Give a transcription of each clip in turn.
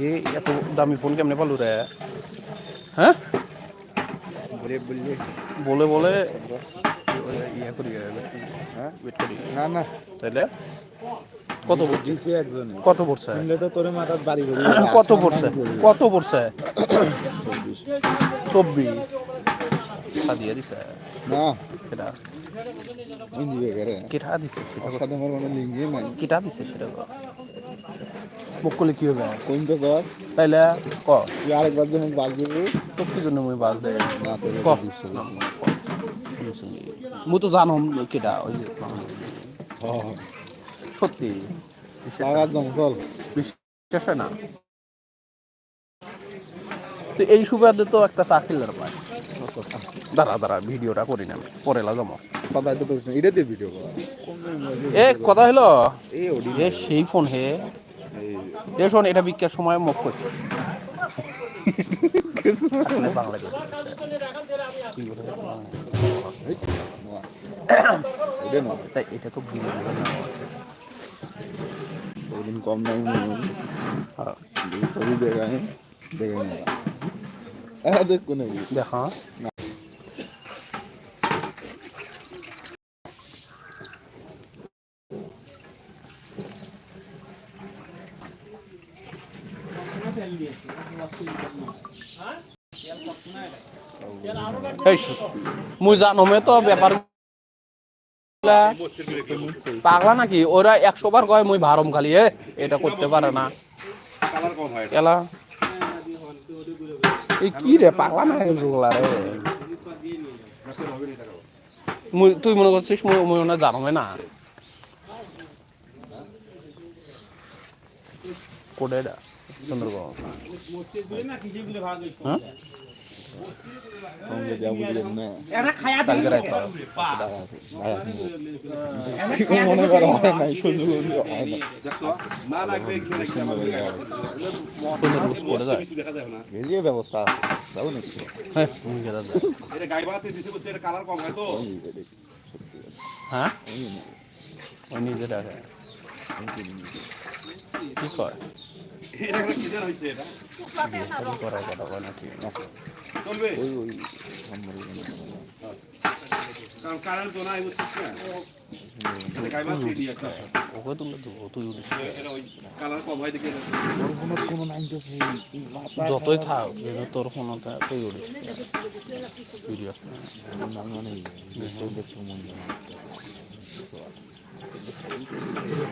এ এত দামি ফোন কেমনে পালু রে হ্যাঁ বলে বলে বলে ইয়ে করি হ্যাঁ ওয়েট করি না না তাইলে কত পড়ছে একজনে কত পড়ছে শুনলে তো তোর মাথার বাড়ি করে কত পড়ছে কত পড়ছে চব্বিশ দিয়ে দিছে না কেটা ওই করে কেটা দিছে সেটা নাই কেটা দিছে সেটা কর। মুখ করলে কি হবে? কোন তো কর। তাইলে ক? তুই আরেকবার যখন বাদ দিবি। তো কি জন্য মুই বাদ দেয় না। তোর ক তো জানো কেটা ওই যে সত্যি? জঙ্গল বিশ্বাস হয় না? তো এই সুবাদে তো একটা চাকরিলার পায়। দাঁড়া দাঁড়া ভিডিওটা করি না পরে লাগামো কথাই তো তোর এটা দিয়ে ভিডিও এ কথা হলো এ সেই ফোন হে। শোন এটা বিক্রির সময় মুখ কইস আসলে বাংলা কইস। কি বলে? এটা না তাই এটা তো কম নাই ছবি দেখে হ্যাঁ দেখো এই জানমে তো ব্যাপার পাগলা নাকি? ওরা একশো বার কয়, মুই ভারম খালি, এ, এটা করতে পারে না। কি রে, পাগলা না তুই মনে করছিস, মুই জানমে না? হ্যাঁ? সঙ্গে যা বুঝলেন না কালকে রাইতে মনে করো হয় নাই সুযোগ হয় না সুন্দর লুজ করে যায় এরিয়া ব্যবস্থা আছে যাব নাকি হ্যাঁ তুমি কেদা যায় এটা গাই দিতে বলছে এটা কালার কম হয় তো। হ্যাঁ ওই না, নিজে দেখে কি জিনিস। না যতই থাক তোর তুই উঠিস ভিডিও আমার মানে দেখতে মন না।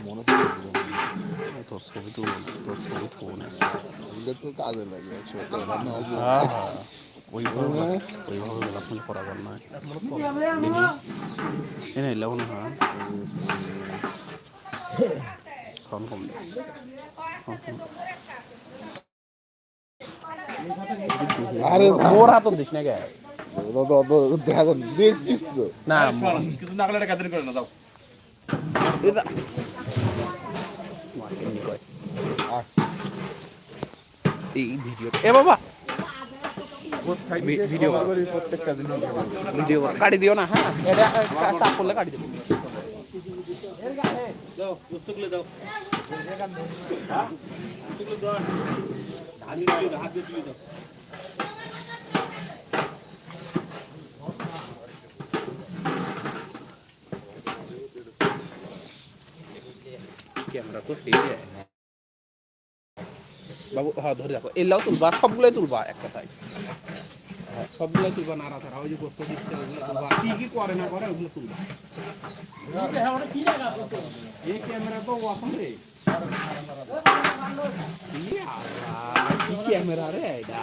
মনে তো তোর ছবি তুল তোর ছবি তুল এগুলো তো কাজে লাগে হ্যাঁ হ্যাঁ ওইভাবে ওইভাবে এনে হ্যাঁ সাউন্ড কম। আরে মোর দিস না দেখা দেখছিস তো না কিছু করে না এই ভিডিও এ বাবা! ভিডিও প্রত্যেকটা দিন ভিডিও কাটি দিও না হ্যাঁ? এটা চাপ করলে কাটি দেবো। দাও পুস্তকলে দাও হাত দিয়ে তুলে দাও ক্যামেরা তো সেই যায় বাবু হ্যাঁ ধরে রাখো। এলাও তুলবা সবগুলোই তুলবা এক কথায়। হ্যাঁ, সবগুলোই তুলবা নাড়া ধারা ওই যে বস্তু দিচ্ছে ওগুলো তুলবা। কি কি করে না করে ওগুলো তুলবা। এই ক্যামেরা তো ওয়াসম রে। ক্যামেরা রে এটা?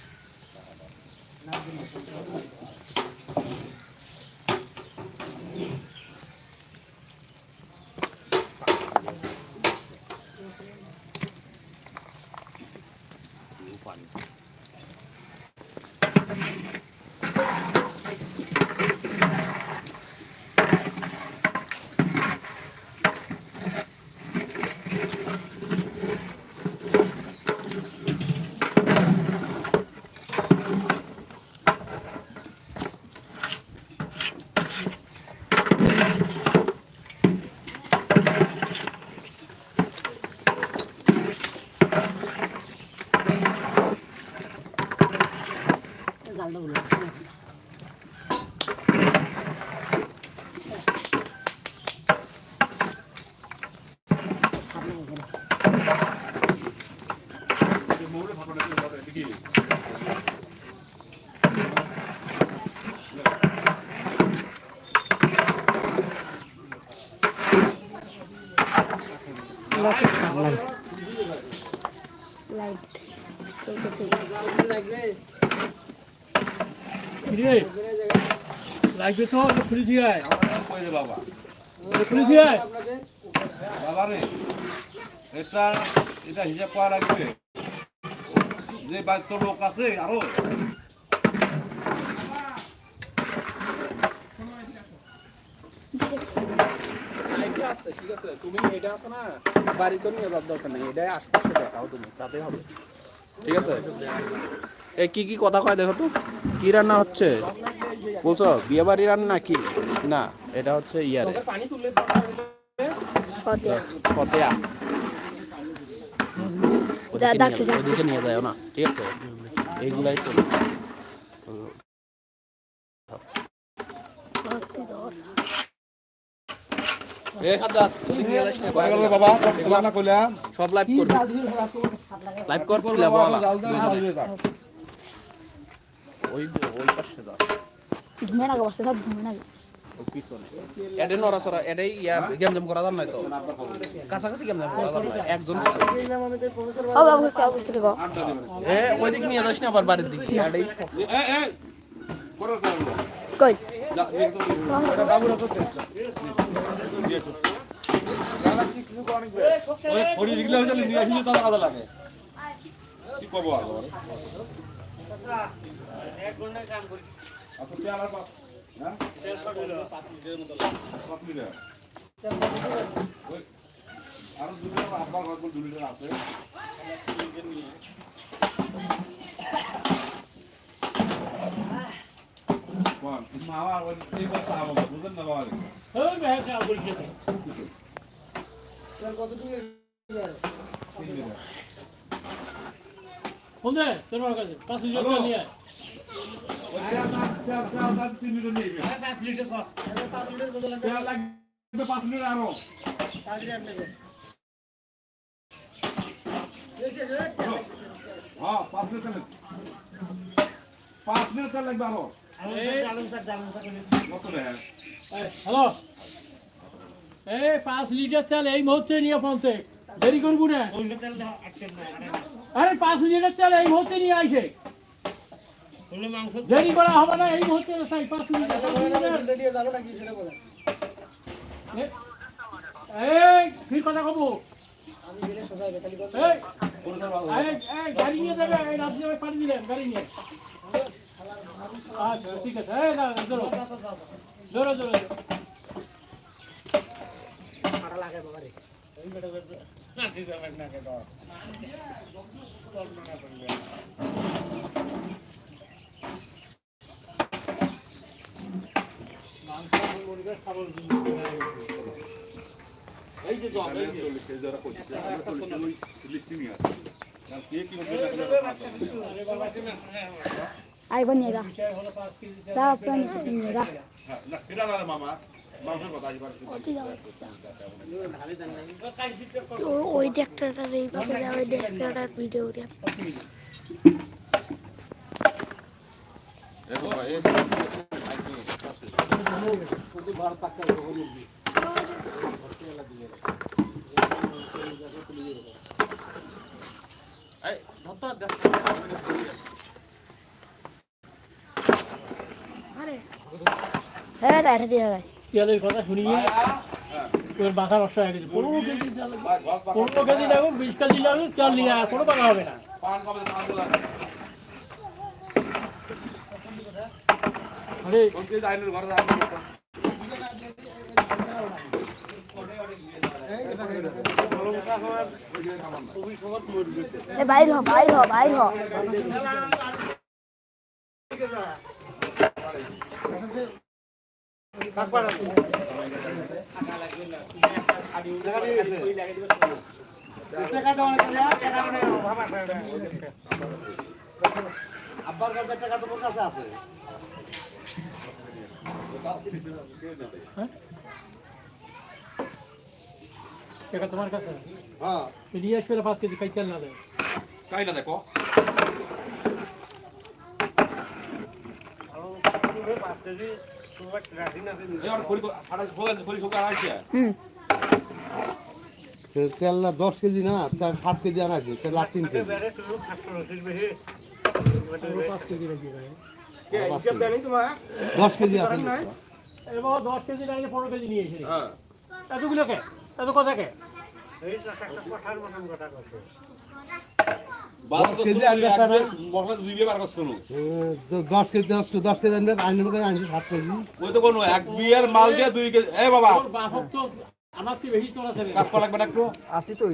মৌলে ফটোটা তুলে দাও, এদিকে। লাইট চলতেছে লাগবে তো খুলে দিয়ে আয় বাবা খুলে দিয়ে আয় বাবা রে এটা এটা হিসাব করা লাগবে যে বাড়িতে লোক আছে আরও। আছে ঠিক আছে। তুমি এটা আছে না বাড়িতে নিয়ে যাওয়ার দরকার নেই। এটাই আশপাশে দেখাও তুমি তাতে হবে। ঠিক আছে? এ কি কি কথা কয় দেখো তো? কি রান্না হচ্ছে? বলছো বিয়ে বাড়ি রান্না কি না এটা হচ্ছে ইয়ারে। ফতেয়া ওদিকে নিয়ে- যায় না ঠিক আছে? এইগুলাই তো সব লাইভ করবি লাইভ কর। ওই ওই পাশে যা ধুমে না বসে সব ধুমে না পিছনে এডে নড়াচড়া এডেই ইয়া গেমজাম করা যান নাই তো। কাছাকাছি গেমজাম করা যান নাই একজন। এ ওই দিক নিয়ে যাস না আবার বাড়ির দিকে। এডেই এ এ করো করো। কই? কি করব আর? আচ্ছা এক ঘণ্টা কাম করি। আচ্ছা তুই আমার বাপ তেল শট হলো 5 লিটারের মতো 5 লিটার ওই আরও দুটো আব্বার ঘর 2 লিটার আছে কোন মা আমার ওই এই কথা আমার বুঝেন না বাবা দে তোর কাছে পাঁচ লিটার নিয়ে পাঁচ হ্যালো। হ্যাঁ এই, পাঁচ লিটার তেল এই মুহূর্তে নিয়ে পৌঁছে দেরি করব না আরে পাঁচ লিটার তেল এই মুহূর্তে নিয়ে আসে দেরি করা হবে না এই মুহূর্তে চাই পাঁচ। এ- এই কি কথা কব। এই, এই, এই, গাড়ি নিয়ে যাবে এই রাত্রে আমি পাঠিয়ে দিলেন গাড়ি নিয়ে। আচ্ছা ঠিক আছে। এই না জোরো জোরো জোরো এই যে জব এই যে। যারা করছে আমরা তো ওই ট্র্যাক্টরটার এই পাশে যা ওই ট্র্যাক্টরটার ভিডিও করে হ্যাঁ তেলের কথা শুনিয়ে তোর মাথা নষ্ট হয়ে গেছে পনেরো কেজি পনেরো কেজি দেখো বিশ কেজি লাগবে চাল নিয়ে কোনো টাকা হবে না বাইর হ বাইর হ বাইর হ। টাকা তোমার কাছে হ্যাঁ? নিয়ে আসবে পাঁচ কেজি খাই চাল না দেয় কাই না দেখো খোলা খড়ি শুকা আইছে হুম। তেল না দশ কেজি না তার সাত কেজি আনাছে তেল আর তিন কেজি। পাঁচ কেজি দশ কেজি আছে এবার দশ কেজি না পনেরো কেজি নিয়ে এসে এতগুলো কে? এত কথা কে? আনবে। দশ কেজি দশ কেজি দশ কেজি আনবে কাছে আনছে সাত কেজি। ওই তো কোনো এক বিয়ের মাল দিয়ে দুই কেজি এ বাবা। তোর আমার চেয়ে বেশি চলাছে কাজ করা লাগবে একটু? আসি তো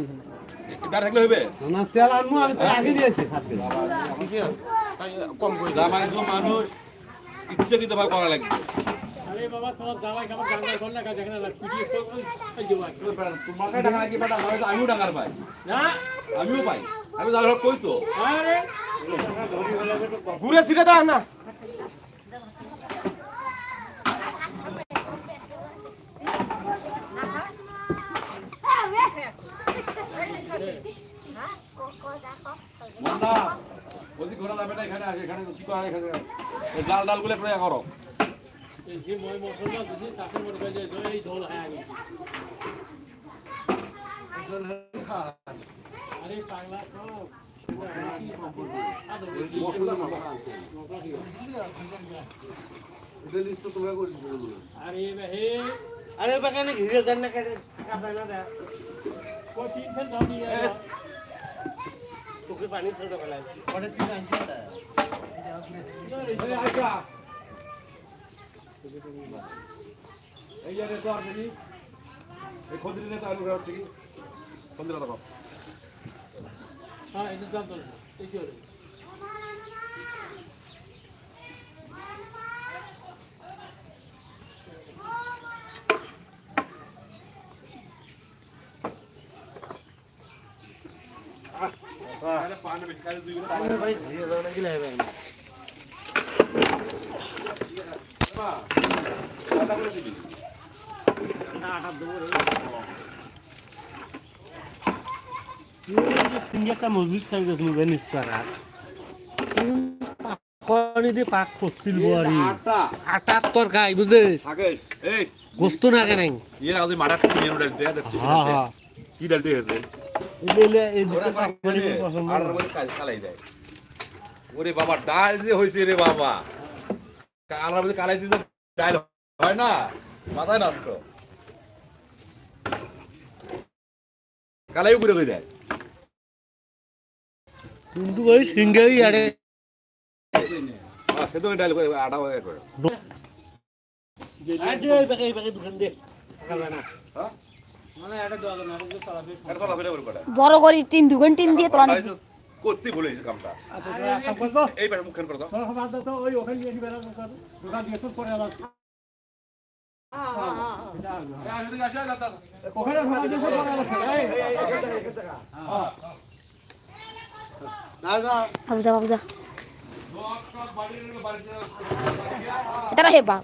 দাঁড় থাকলে হইবে না তেল আনব আমি আগে দিয়েছি সাত কেজি। জামাই সব মানুষ ইচ্ছে কিন্তু ভাই করা লাগবে না আমিও ডাঙার পাই। না? আমিও পাই। আমি হোক কই তো? আরে! ঘুরে ফিরে দাও না। মন্দা ওদিক ঘোরা যাবে না এখানে আসে এখানে কি করা এখানে? এই জাল ডালগুলো প্রয়োগ করো। আরে পাগলা আরে বাগানে ঘিরে দেন না কেটে কাটা না দেয় তিন ফেল দাও নিয়ে তোকে পানি ছোট ফেলাই এই যে রে তো আর দেখি। এই খদিরি নেতা ঘর থেকে খদিরা দেখো। হ্যাঁ এটা দাম তো এই যে আরে পান বেশি কাজ দুই গুলো ভাই ঘিরে দাও না গিলে হবে না আটা করে দিবি আটা দেবো রে তুমি একটা মজবুত খাই গেছ মুখে নিষ্কারা করি পাক করছিল বাড়ি আটা বুঝছিস আগে এই গোস্ত না কেন ইয়ে আজ মারা কি ডালতে হ্যাঁ হ্যাঁ ওরা বাবা ডাল যে হয়েছে রে বাবা। কালার মধ্যে কালাই দিতে ডাল হয় না মাথায় নষ্ট। কালাই করে কই দেয় কিন্তু ওই সিঙ্গেই আরে সে তো ডাল করে আটা হয়ে করে আরে ওই বাকি বাকি দোকান দে। না কটা বড় করে টিন দুগান টিন দিয়ে তোলা নাকি? করতে বলে কামটা। আচ্ছা এই মুখখান করে দাও। ওই ওখানে বেড়া দোকান দিয়ে তো পরে বাবুজা বাবুজা এটা হে বাপ।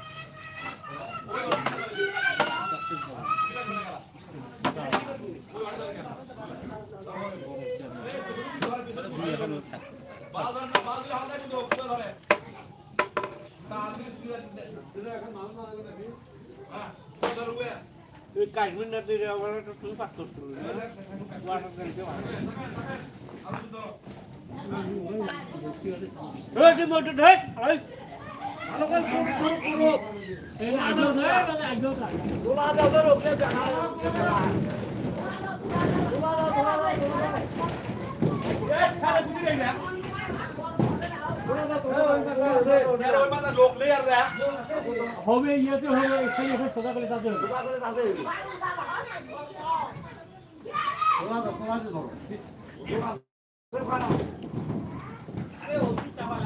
তুই কাশ্মীর না তুই আমার তো তুই পাস করছিস ওই তুই মোটর ঢেক লোক নেই আর হবে ইয়েতে হবে খুলে গেছে ওই ঢোকা ঢোকা কুড়ি ঢোকা আরে ঢোকা দাও বে দুই দিকে ঢোকা দাও ওখান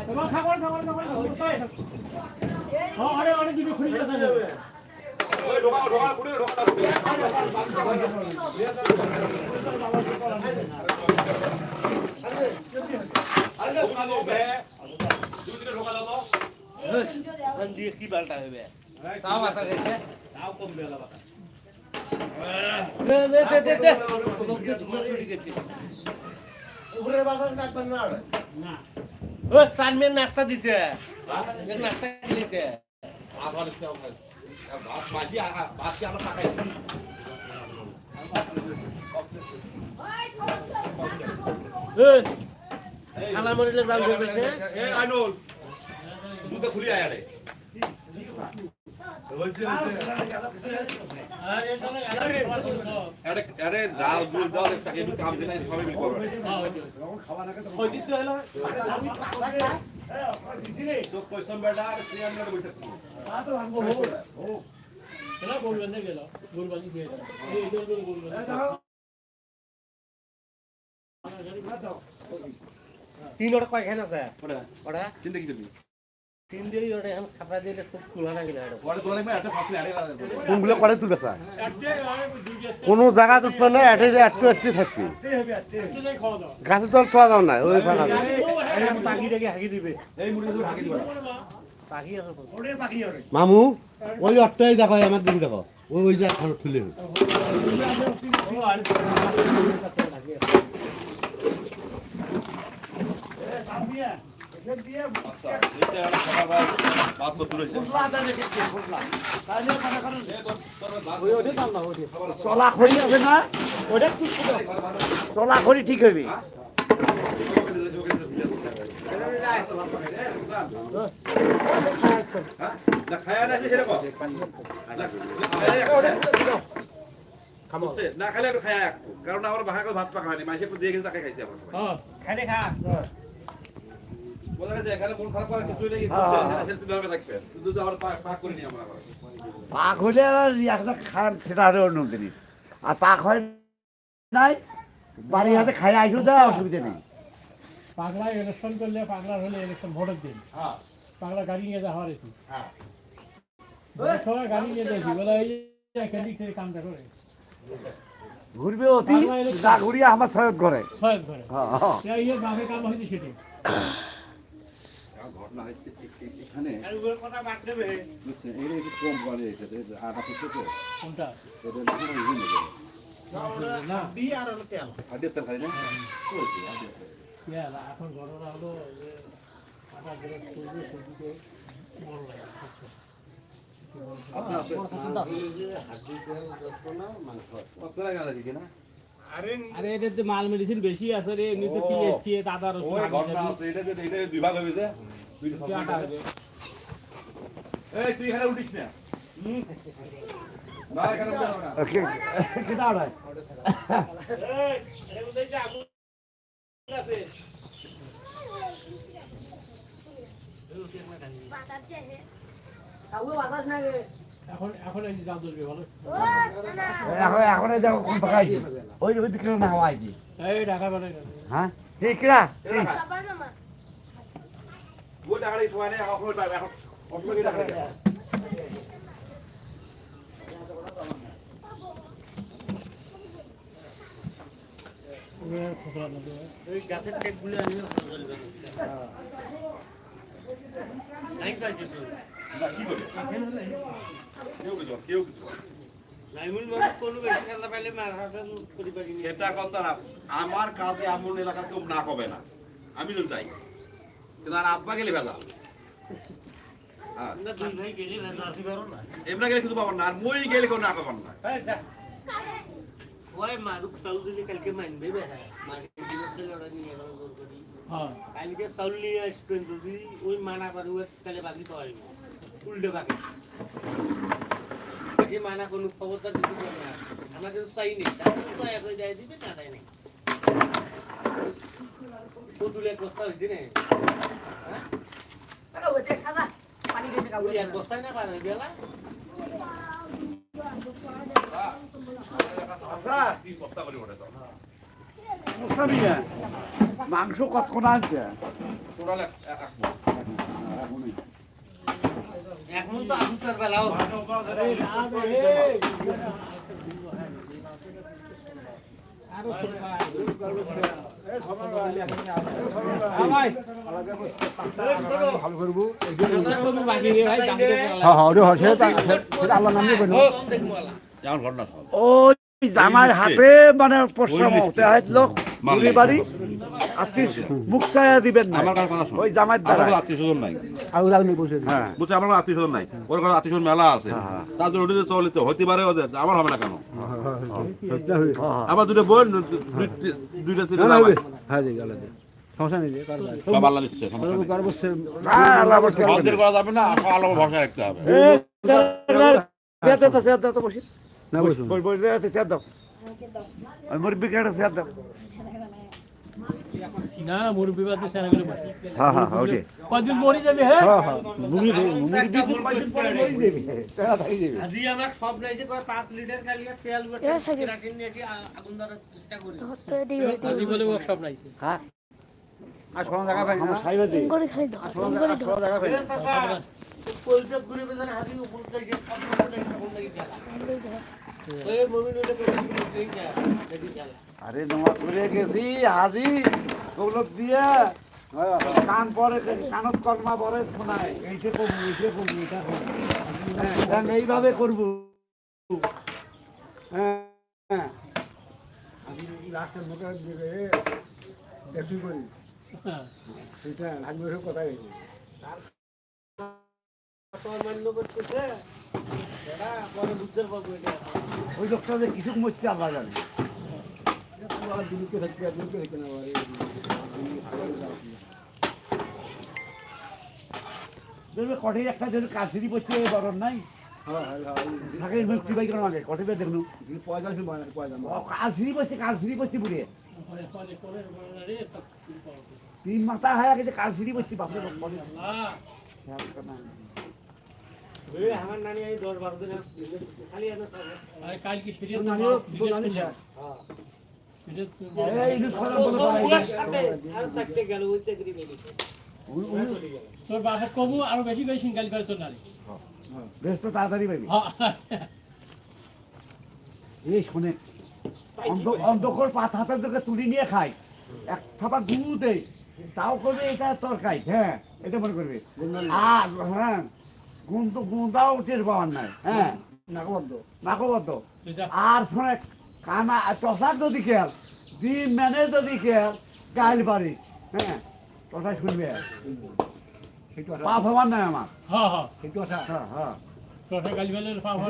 দিয়ে কি বালটা হবে তাও মাথা গেছে তাও কম বেলা দে দে দে দে ও চানমের নাস্তা দিছে নাস্তা দিছে। আবার ভাত মাঝি ভাত কি আমরা পাকাই এই খালা মরিলে জাল দিয়ে গেছে এই আইনুল দুটো খুলি আয় আরে। বলবেন গেল বলবেন বলবেন তিন ওটা কয়খান আছে? ওটা ওটা চিন্তা কি করবি? কোনগুলো করে তুলবে স্যার কোনো জায়গা তুলবে না এটে যে একটু একটু থাকবে। গাছের তল খাওয়া দাও না ওই ফাঁকা। মামু ওই অট্টাই দেখো আমার দিকে দেখো। ওই ওই যে এখন তুলে আচ্ছা চলা খড়ি আছে না ওটা চলা খড়ি ঠিক হইবে না খালে খায়া কারণ আমার বাসা ভাত পাকা হয়নি মাসে দিয়ে গেছে তাকে খাইছি আমরা খাইলে খা বোঝা গেছে এখানে মন খারাপ করার কিছুই নেই হেলথ ভাবে থাকবে শুধু আমরা পাক পাক করে নি আমরা পাক হলে আর একটা খান সেটা আরও অন্য জিনিস। আর পাক হয় নাই বাড়ি হাতে খাই আইসু দেওয়া অসুবিধা নেই। পাগলা ইলেকশন করলে পাগলা হলে ইলেকশন ভোটের দিন। হ্যাঁ। পাগলা গাড়ি নিয়ে যাওয়া হ্যাঁ সবাই গাড়ি নিয়ে যাচ্ছি বলে এই যে কামটা করে। ঘুরবে অতি ঘুরিয়ে আমার সহায়ত করে সহায়ত করে হ্যাঁ, হ্যাঁ। ইয়ে কাম হয়েছে সেটি। ঘটনা হচ্ছে এখানে আর ওর কথা বাদ দেবে। বুঝছেন এটা একটু কম পড়ে এসেছে আটা থেকে তো কোনটা? এটা এখানে আর ইয়া, এখন ঘটনা হলো যে আটা যেটা তৈরি সেদিকে বড় লাগে শেষ করে। আছে। আছে আপনারা গেলে দিকে আরে এটাতে মাল মেডিসিন বেশি আছে রে এমনিতে ও। পিএসটি আদা রসুন ওই ঘটনা। আছে এটা যে এটা দুই ভাগ দুইটা হবে। এই তুই এখানে উঠিস না। হুম। না এখানে উঠা এখন এখন এই দাম ধরবে ভালো এখন এখন এই দেখো কোন পাকাইছি ওই ওই দিকে না হওয়াইছি এই ঢাকা বানাই হ্যাঁ? এই কিরা? ওই টাকারই সময় নেই এখন এখন নেই। না দেবে ওই গাছের টেকগুলো আনিও ভালো চলবে। তো কথা না। আমার কাজে এমন এলাকার কেউ না কবে না। আমি যদি যাই। কিন্তু আর আব্বা গেলে ভেজাল। হ্যাঁ। আমরা গেলে এমনি গেলে কিছু পাবেন না। আর মই গেলে কেউ না পাবেন না। ওই মারুক চাউল কালকে মানবে বেড়া মার্কেট দিলে ছেলে নিয়ে জোর করি। কালকে চাউল নিয়ে আসবেন যদি ওই মানা পারু তাহলে বাকি তো হয় উল্টে বাকি বাকি মানা কোনো খবরদার দিতে পারে না আমরা কিন্তু চাই নেই তাহলে তো এক হয়ে যায় দিবে না তাই নেই। পুতুলে এক বস্তা হয়েছে না। ওই এক বস্তায় না পারে বেলা তিন বস্তা করে ওঠে তো। মাংস কতক্ষণ আনছে। এখন তো হ্যাঁ হ্যাঁ জামার হাতে মানে পশ্চিম লিস্টে। লোক বুড়ি আত্মীয় মুখ চাইয়া দিবেন না আমার কথা শোন ওই দ্বারা আত্মীয় স্বজন নাই আলমি বলছে হ্যাঁ বুঝছে আমার আত্মীয় স্বজন নাই ওর কাছে আত্মীয় স্বজন মেলা আছে তার জন্য ওটিতে চলিতে হইতে পারে ওদের আমার হবে না কেন আমার দুটো বোন দুই- দুই- দুইটা তিনটা জামাই। হ্যাঁ জি গেল সমস্যা নেই সব আল্লাহ নিচ্ছে সমস্যা নেই। কারবার সে হ্যাঁ আল্লাহ বলছে মন্দির করা যাবে না আল্লাহ ভরসা রাখতে হবে না বসুন মুরব্বী কেটে সেদ দাও না না মুরব্বী বাদে সেরা গেলে বাড়ি হ্যাঁ হ্যাঁ ওকে। কদিন মরি যাবে হ্যাঁ? হ্যাঁ হ্যাঁ মুরব্বী মুরব্বী তো পরে মরে যাবে তেরা থাকি যাবে। আজি আমার সব নাই যে কয় 5 লিটার কালিয়া তেল বেটে। কেরাটিন নিয়ে কি আগুন ধরার চেষ্টা করি। আজি বলে ওয়ার্কশপ নাইছে হ্যাঁ। আর সোনা জায়গা পাই না? সাইবা দি করে খালি ধর করে ধর। জায়গা পাই কলজব ঘুরে উপর থেকে সব ওই করে দিই যা দেখি গেলা আরে নমাজ পড়ে গেছি হাজি দৌলত দিয়া। কান পরে কানত কর্মা পরে শোনায়। এইটা করব এইটা করব এটা করব। হ্যাঁ, এইভাবে করব। হ্যাঁ হ্যাঁ। আমি রাস্তার দিকে দেখি করি। সেটা লাগবে সব কথা হয়েছে। ওই লোকটা যে কিছু মরছে আল্লাহ জানে। কঠিন একটা যদি কাছিরি পড়ছে বড় নাই থাকে মুক্তি পাই কেন আগে দেখনু পয়সা ছিল পয়সা কালছিরি পড়ছে কালছিরি পড়ছে যায়। তিন মাথা হয়ে গেছে কালছিরি পড়ছে বাপরে বাপ, বলে। আহ, ওই আমার নানি এই 10 12 দিন খালি এনে তোর বাসা কমু আরও বেশি সিঙ্গাল করে তোর নারী। বেশ তো তাড়াতাড়ি পাইবি এই শোনে অন্ধ- অন্ধকার পাত হাতের দিকে তুলি নিয়ে খাই এক থাপা দুধ দেয় তাও করবে এটা তরকারি হ্যাঁ। এটা মনে করবে আর হ্যাঁ গুণ তো টের পাওয়ার নাই হ্যাঁ নাকবদ্ধ নাকবদ্ধ আর শোনে কানা টসার যদি খেয়াল দিন ম্যানে যদি খেয়াল গাইল বাড়ি। হ্যাঁ টসা শুনবে? পাপ হবার নাই আমার। হ্যাঁ হ্যাঁ। হ্যাঁ হ্যাঁ।